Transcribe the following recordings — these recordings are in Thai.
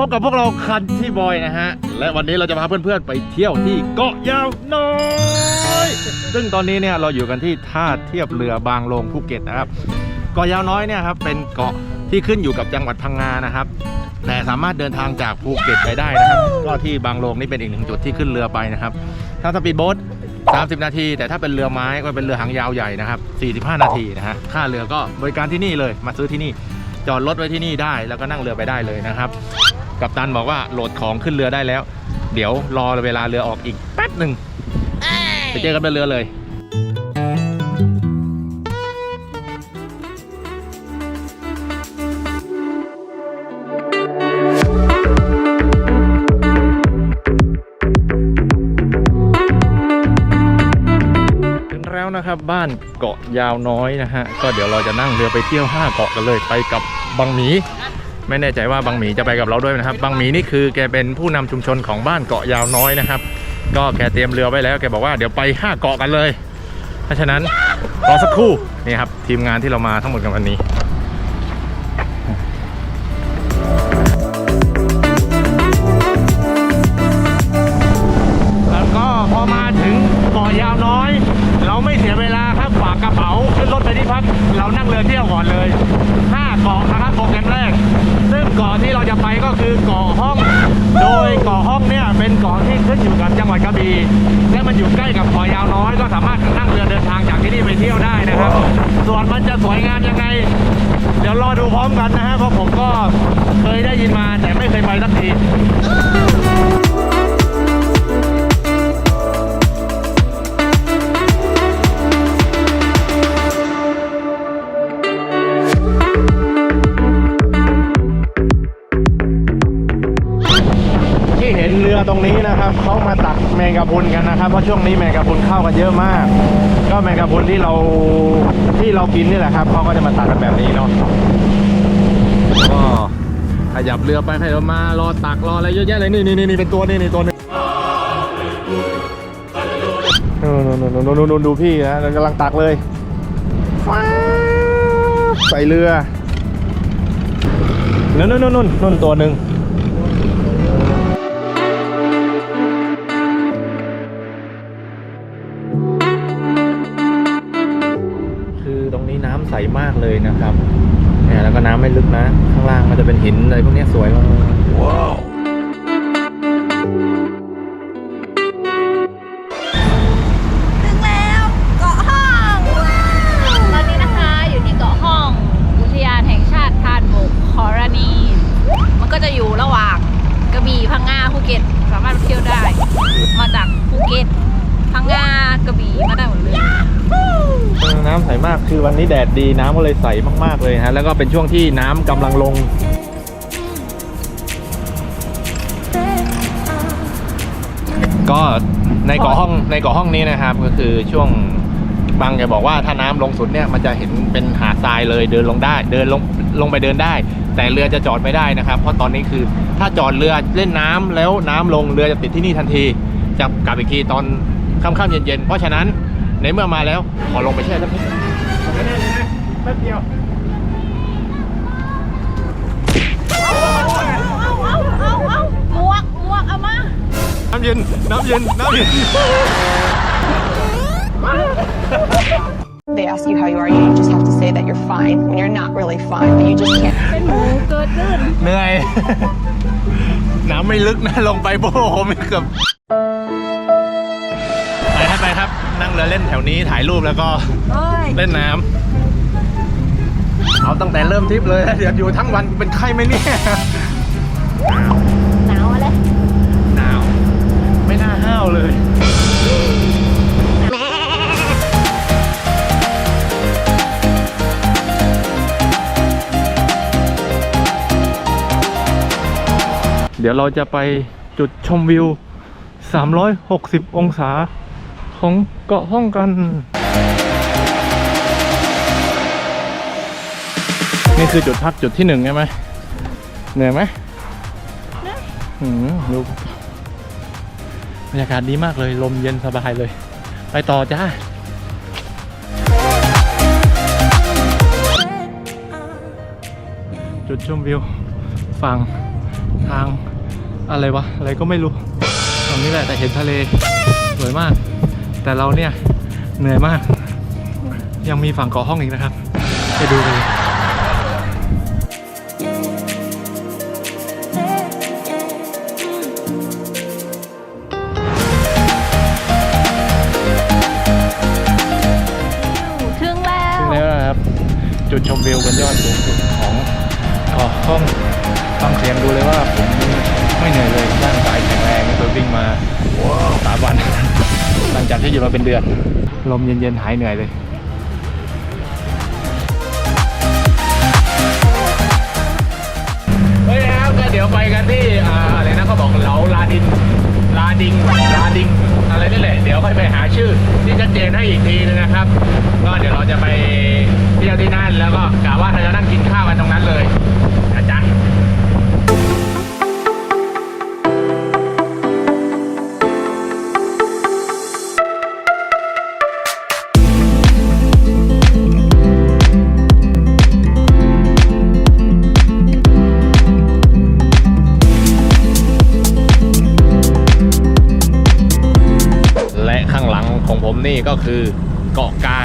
พบกับพวกเราคันที่บอยนะฮะ และวันนี้เราจะพาเพื่อนๆไปเที่ยวที่เกาะยาวน้อย ซึ่งตอนนี้เนี่ยเราอยู่กันที่ท่าเทียบเรือบางโลงภูเก็ตนะครับ เกาะยาวน้อยเนี่ยครับเป็นเกาะที่ขึ้นอยู่กับจังหวัดพังงานะครับ แต่สามารถเดินทางจากภูเก็ตไปได้นะครับ ก็ที่บางโลงนี่เป็นอีกหนึ่งจุดที่ขึ้นเรือไปนะครับ ถ้าสปีดโบ๊ท30 นาที แต่ถ้าเป็นเรือไม้ก็เป็นเรือหางยาวใหญ่นะครับ 45 นาทีนะฮะ ค่าเรือก็บริการที่นี่เลย มาซื้อที่นี่ จอดรถไว้ที่นี่ได้ แล้วก็นั่งเรือไปได้เลยนะครับ กัปตันบอกว่าโหลดของขึ้นเรือได้แล้ว เดี๋ยวรอเวลาเรือออกอีกแป๊บหนึ่งไปเจอกันบนเรือเลยถึงแล้วนะครับบ้านเกาะยาวน้อยนะฮะ ก็เดี๋ยวเราจะนั่งเรือไปเที่ยว 5 เกาะกันเลยไปกับบังหมี ไม่แน่ใจว่าบางหมีจะไปกับเราด้วยนะครับ บางหมีนี่คือแกเป็นผู้นำชุมชนของบ้านเกาะยาวน้อยนะครับ ก็แกเตรียมเรือไว้แล้วแกบอกว่าเดี๋ยวไป5เกาะกันเลย เพราะฉะนั้นรอสักครู่นี่ครับทีมงานที่เรามาทั้งหมดกันวันนี้ ที่ขึ้นอยู่กับจังหวัดกระบี่และมันอยู่ใกล้กับเกาะยาวน้อย ก็สามารถนั่งเรือเดินทางจากที่นี่ไปเที่ยวได้นะครับ ส่วนมันจะสวยงามยังไง เดี๋ยวรอดูพร้อมกันนะฮะเพราะผมก็เคยได้ยินมาแต่ไม่เคยไปสักที รือตรงนี้นะครับเขามาตักแมงกะพรุนกันนะครับ เพราะช่วงนี้แมงกะพรุนเข้ากันเยอะมาก ก็แมงกะพรุนที่เราที่เรากินนี่แหละครับเขาก็จะมาตักกันแบบนี้เนาะก็ขยับเรือไปขยับมารอตักรออะไรเยอะแยะเลยนี่นี่นี่นี่เป็นตัวนี่นี่ตัวหนึงนู่นนู่นนู่นนู่นนู่นดูพี่นะกำลังตักเลยฟ้าบใส่เรือนู่นนู่นนู่นนู่นตัวหนึ่ง เลยนะครับเนี่ยแล้วก็น้ำไม่ลึกนะ ข้างล่างมันจะเป็นหินอะไรพวกเนี้ยสวยมากว้าวถึงแล้วเกาะห้องว้าวตอนนี้นะคะอยู่ที่เกาะห้องอุทยานแห่งชาติทานบกคอรานี มันก็จะอยู่ระหว่างกระบี่พังงาภูเก็ตสามารถไปเที่ยวได้ มาจากภูเก็ตพังงากระบี่มาได้หมดเลย น้ำใสมากคือวันนี้แดดดีน้ำก็เลยใสมากๆเลยฮะแล้วก็เป็นช่วงที่น้ำกำลังลงก็ในเกาะห้องในเกาะห้องนี้นะครับ ก็คือช่วงบางจะบอกว่าถ้าน้ำลงสุดเนี่ยมันจะเห็นเป็นหาดทรายเลยเดินลงได้ เดินลงลงไปเดินได้ แต่เรือจะจอดไม่ได้นะครับ เพราะตอนนี้คือถ้าจอดเรือเล่นน้ำแล้วน้ำลงเรือจะติดที่นี่ทันทีจะกลับอีกทีตอนค่ำๆเย็นๆเพราะฉะนั้น ในเมื่อมาแล้ว ขอลงไปแช่น้ำนิดไม่ได้เลยนะแป๊บเดียวเอาเอาเอาเอาหมวกหมวกเอามาน้ำเย็น น้ำเย็น น้ำเย็น They ask you how you are, you just have to say that you're fine when you're not really fine, but you just can't. เป็นหมูเกิดขึ้นเหนื่อย น้ำไม่ลึกนะ ลงไปโบ้ผมเกือบ นั่งเรือเล่นแถวนี้ถ่ายรูปแล้วก็เล่นน้ำเอาตั้งแต่เริ่มทริปเลยนะเดี๋ยวอยู่ทั้งวันเป็นไข้ไหมเนี่ยหนาวอะไรหนาวไม่น่าห้าวเลย เดี๋ยวเราจะไปจุดชมวิว 360 องศา ของเกาะห้องกัน นี่คือจุดพักจุดที่หนึ่งใช่ไหมเหนื่อยไหมอืมดูบรรยากาศดีมากเลย ลมเย็นสบายเลย ไปต่อจ้าจุดชมวิวฝั่งทางอะไรวะ อะไรก็ไม่รู้ตรงนี้แหละแต่เห็นทะเล สวยมาก แต่เราเนี่ยเหนื่อยมาก ยังมีฝั่งเกาะห้องอีกนะครับ ไปดูกันเลยถึงแล้วถึงแล้วนะครับ จุดชมวิวบนยอดสูงสุดของเกาะห้องฟังเสียงดูเลยว่าผมไม่เหนื่อยเลยร่างกายแข็งแรงไม่เคยวิ่งมาสามวัน หลังจากที่อยู่มาเป็นเดือน ลมเย็นๆหายเหนื่อยเลย เฮ้ยครับก็เดี๋ยวไปกันที่อ่าอะไรนะเขาบอกเหลาลาดินลาดิงลาดิงอะไรนี่แหละ เดี๋ยวค่อยไปหาชื่อ ที่ชัดเจนให้อีกทีนึงนะครับ ก็เดี๋ยวเราจะไปเที่ยวที่นั่นแล้วก็กะว่าเราจะนั่งกินข้าวกันตรงนั้นเลยนะจ๊ะและ นี่ก็คือเกาะกา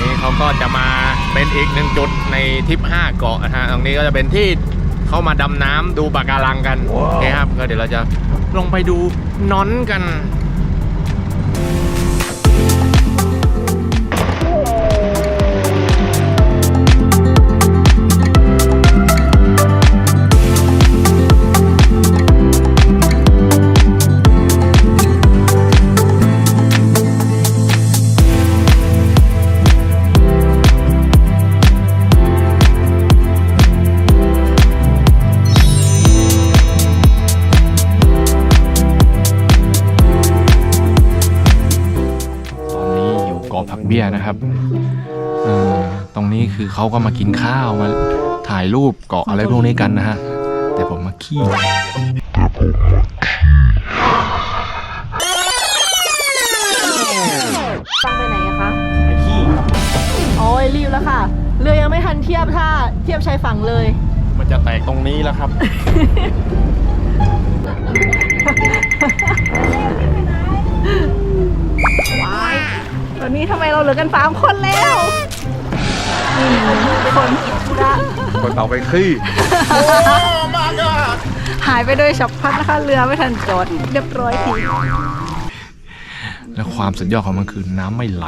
นี้เขาก็จะมาเป็นอีกหนึ่งจุดในทริป5เกาะนะฮะตรงนี้ก็จะเป็นที่เข้ามาดำน้ำดูปะการังกันโอเคครับก็เดี๋ยวเราจะลงไปดูนอนกัน เขาก็มากินข้าวมาถ่ายรูปเกาะอะไรพวกนี้กันนะฮะ แต่ผมมาขี้ฟังไปไหนอะคะไปขี้โอ้ยรีบแล้วค่ะ เรือยังไม่ทันเทียบท่าเทียบชายฝั่งเลย มันจะแตกตรงนี้แล้วครับ ว้ายตอนนี้ทำไมเราเหลือกันสามคนแล้ว เต่าไปขี้หายไปโดยฉับพลันนะคะเรือไม่ทันจอดเรียบร้อยทีและความสุดยอดของมันคือน้ำไม่ไหล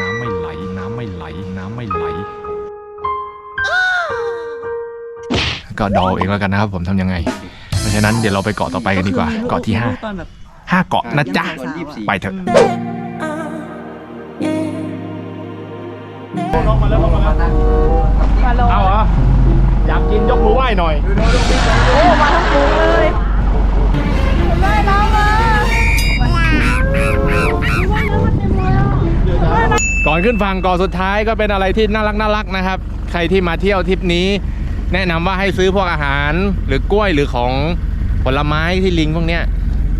น้ำไม่ไหล น้ำไม่ไหล น้ำไม่ไหล ก็เดาเองแล้วกันนะครับผมทำยังไง เพราะฉะนั้นเดี๋ยวเราไปเกาะต่อไปกันดีกว่า เกาะที่ห้าห้าเกาะนะจ๊ะ ไปเถอะ ลงมาแล้วลงมาแล้วมาลงเอาเหรออยากกินยกมือไหว้หน่อยโอ้มาทั้งฝูงเลยได้น้ำมาก่อนขึ้นฝั่งเกาะสุดท้ายก็เป็นอะไรที่น่ารักน่ารักนะครับ ใครที่มาเที่ยวทริปนี้ แนะนำว่าให้ซื้อพวกอาหารหรือกล้วยหรือของผลไม้ที่ลิงพวกเนี้ย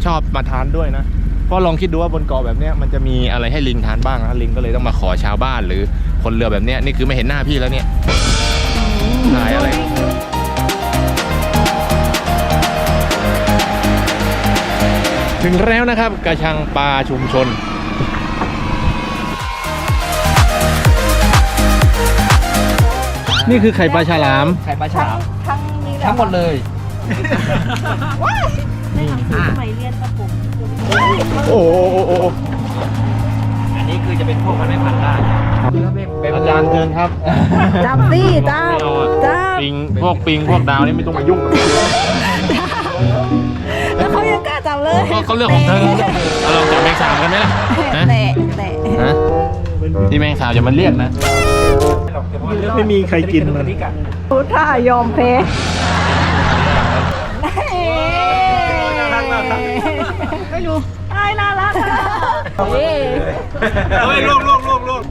ชอบมาทานด้วยนะเพราะลองคิดดูว่าบนเกาะแบบเนี้ยมันจะมีอะไรให้ลิงทานบ้างนะลิงก็เลยต้องมาขอชาวบ้านหรือ คนเรือแบบเนี้ยนี่คือไม่เห็นหน้าพี่แล้วเนี่ยขายอะไรถึงแล้วนะครับกระชังปลาชุมชน นี่คือไข่ปลาฉลาม ไข่ปลาฉลามทั้งนี้ทั้งหมดเลยในหนังสือสมัยเรียนประถมโอ้โหโอ้โหอั นนี้คือจะเป็นพวกมันไม่พันได้อาจารย์เชิญครับ จับสิจับไม่เอาอะจับปิงพวกปิงพวกดาวนี่ไม่ต้องมายุ่งกับผมแล้วเขายังกล้าจับเลยก็เขาเรื่องของเธอเอาลองจับแมงสาบกันไหมล่ะฮะแตะแตะฮะที่แมงสาบอย่ามันเรียกนะไม่มีใครกินมันรู้ท่ายอมแพ้ไม่รู้ ไอ้น่ารักอะเฮ้ยเฮ้ยล่วงล่วงล่วงล่วง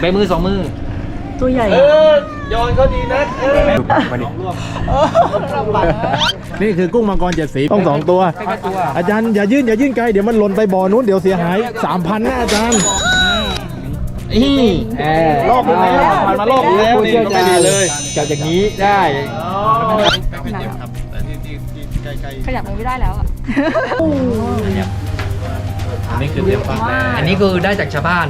ใบมือสองมือ ตัวใหญ่เออยอนเขาดีนะมาดินี่คือกุ้งมังกรเจ็ดสีต้องสองตัว อาจารย์อย่ายื่นอย่ายื่นไกลเดี๋ยวมันหล่นไปบ่อนู้นเดี๋ยวเสียหายสามพันนะอาจารย์นี่รอบนึงแล้วผ่านมารอบนึงแล้วนี่ก็ไม่ดีเลยจับอย่างนี้ได้ไม่เจ็บครับแต่ที่ที่ที่ใกล้ขยับมันไม่ได้แล้วอะๆ อันนี้คือเตรียมฟักแล้วอันนี้คือได้จากชาวบ้าน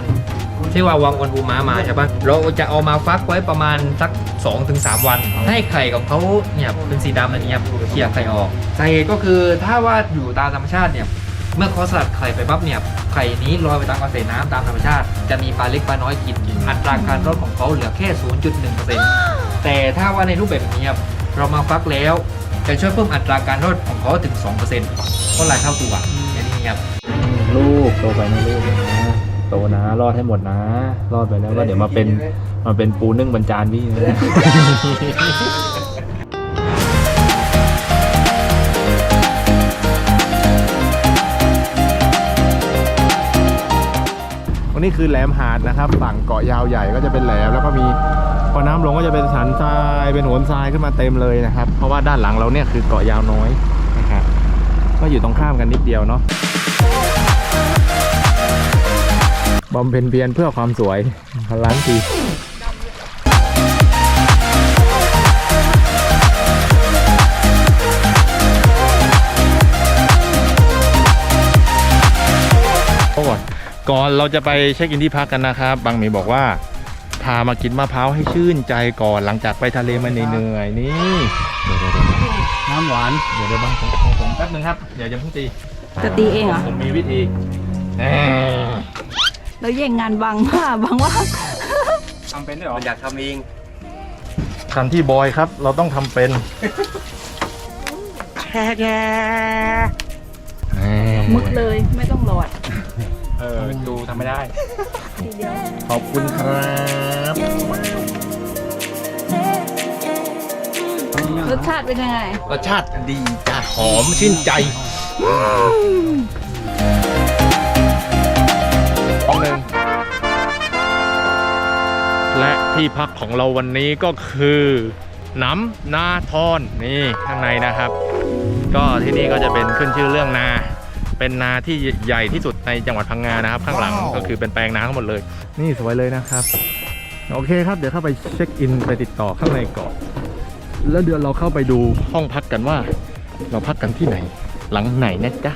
ที่ว่าวังวันปูม้ามาใช่ปะเราจะเอามาฟักไว้ประมาณสัก2-3ถึงวัน ให้ไข่ของเขาเนี่ยเป็นสีดำอันนี้ครับเคลียร์ไข่ออกสาเหตุก็คือถ้าว่าอยู่ตามธรรมชาติเนี่ยเมื่อเขาสลัดไข่ไปปั๊บเนี่ยไข่นี้ลอยไปตามกระแสน้ำตามธรรมชาติ จะมีปลาเล็กปลาน้อยกินอัตราการรอดของเขาเหลือแค่ 0.1%แต่ถ้าว่าในรูปแบบนี้ครับเรามาฟักแล้วจะช่วยเพิ่มอัตราการรอดของเขาถึง2%ก็หลายเท่าตัวอย่างนี้ครับ ลูกโตไปนะลูกนะโตนะรอดให้หมดนะ รอดไปแล้วก็เดี๋ยวมาเป็นมาเป็นปูนึ่งบรรจานพี่นะวันนี้คือแหลมหาดนะครับ ฝั่งเกาะยาวใหญ่ก็จะเป็นแหลมแล้วก็มีพอน้ำลงก็จะเป็นสันทรายเป็นโหนทรายขึ้นมาเต็มเลยนะครับ เพราะว่าด้านหลังเราเนี่ยคือเกาะยาวน้อยนะครับก็อยู่ตรงข้ามกันนิดเดียวเนาะ บำเพ็ญเพียรเพื่อความสวยพันล้านทีก่อนก่อนเราจะไปเช็คอินที่พักกันนะครับ บางหมีบอกว่าพามากินมะพร้าวให้ชื่นใจก่อนหลังจากไปทะเลมาเหนื่อยๆนี่เดี๋ยวๆน้ำหวานๆเดี๋ยวเดี๋ยวบางผมของผมแป๊บนึงครับเดี๋ยวจะเพิ่งตีจะตีเองเหรอผมมีวิธี แหมแล้วแย่งงานบังว่าบังว่าทำเป็นด้วยเหรออยากทำเองคันที่บอยครับ เราต้องทำเป็นมึกเลยไม่ต้องหลอด เออดูทำไม่ได้ขอบคุณครับรสชาติเป็นยังไง รสชาติดีจ้าหอมชื่นใจ ต้องหนึ่งและที่พักของเราวันนี้ก็คือน้ำนาทอนนี่ข้างในนะครับ ก็ที่นี่ก็จะเป็นขึ้นชื่อเรื่องนาเป็นนาที่ใหญ่ที่สุดในจังหวัดพังงานะครับ ข้างหลังก็คือเป็นแปลงนาทั้งหมดเลย นี่สวยเลยนะครับ โอเคครับเดี๋ยวเข้าไปเช็คอินไปติดต่อข้างในก่อนแล้วเดี๋ยวเราเข้าไปดูห้องพักกันว่า เราพักกันที่ไหน หลังไหนนะจ๊ะ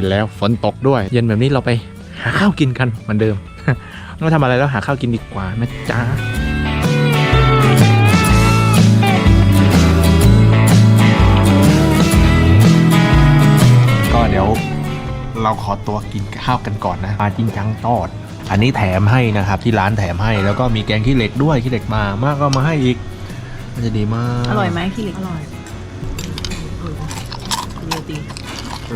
ย็นแล้วฝนตกด้วย เย็นแบบนี้เราไปหาข้าวกินกันเหมือนเดิมไม่ทำอะไรแล้วหาข้าวกินดีกว่านะจ๊ะก็เดี๋ยวเราขอตัวกินข้าวกันก่อนนะปลาจิงจังทอด อันนี้แถมให้นะครับ ที่ร้านแถมให้แล้วก็มีแกงขี้เหล็กด้วยขี้เหล็กมามากก็มาให้อีกมันจะดีมาก อร่อยไหมขี้เหล็กอร่อย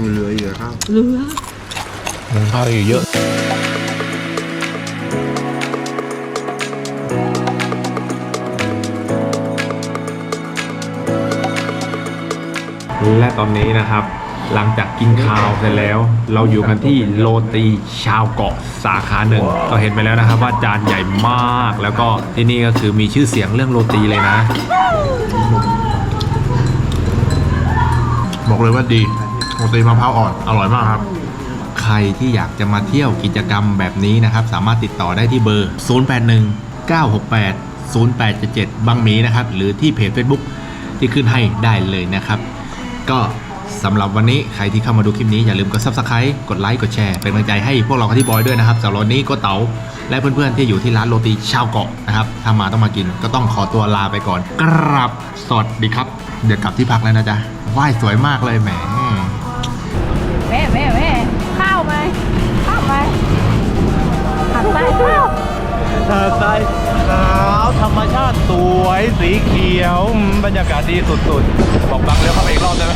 เหลือเยอะข้าวเหลือข้าวเยอะและตอนนี้นะครับ หลังจากกินข้าวเสร็จแล้ว เราอยู่กันที่โรตีชาวเกาะสาขาหนึ่งก็เห็นไปแล้วนะครับว่าจานใหญ่มากแล้วก็ที่นี่ก็คือมีชื่อเสียงเรื่องโรตีเลยนะ บอกเลยว่าดี โรตีมะพร้าวอ่อนอร่อยมากครับ ใครที่อยากจะมาเที่ยวกิจกรรมแบบนี้นะครับ สามารถติดต่อได้ที่เบอร์ 081 968 0877บางหมีนะครับ หรือที่เพจ Facebook ที่ขึ้นให้ได้เลยนะครับ ก็สำหรับวันนี้ใครที่เข้ามาดูคลิปนี้อย่าลืมกด subscribe กดไลค์กดแชร์เป็นกำลังใจให้พวกเราที่บอยด้วยนะครับสำหรับวันนี้ก็เต๋าและเพื่อนๆที่อยู่ที่ร้านโรตีชาวเกาะนะครับถ้ามาต้องมากินก็ต้องขอตัวลาไปก่อน กราบสวัสดีครับ เดี๋ยวกลับที่พักแล้วนะจ๊ะว่ายสวยมากเลยแหม สาายขาวธรรมชาติสวยสีเขียว บรรยากาศดีสุดๆ บอกบังเลี้ยวเข้าไปอีกรอบได้ไหม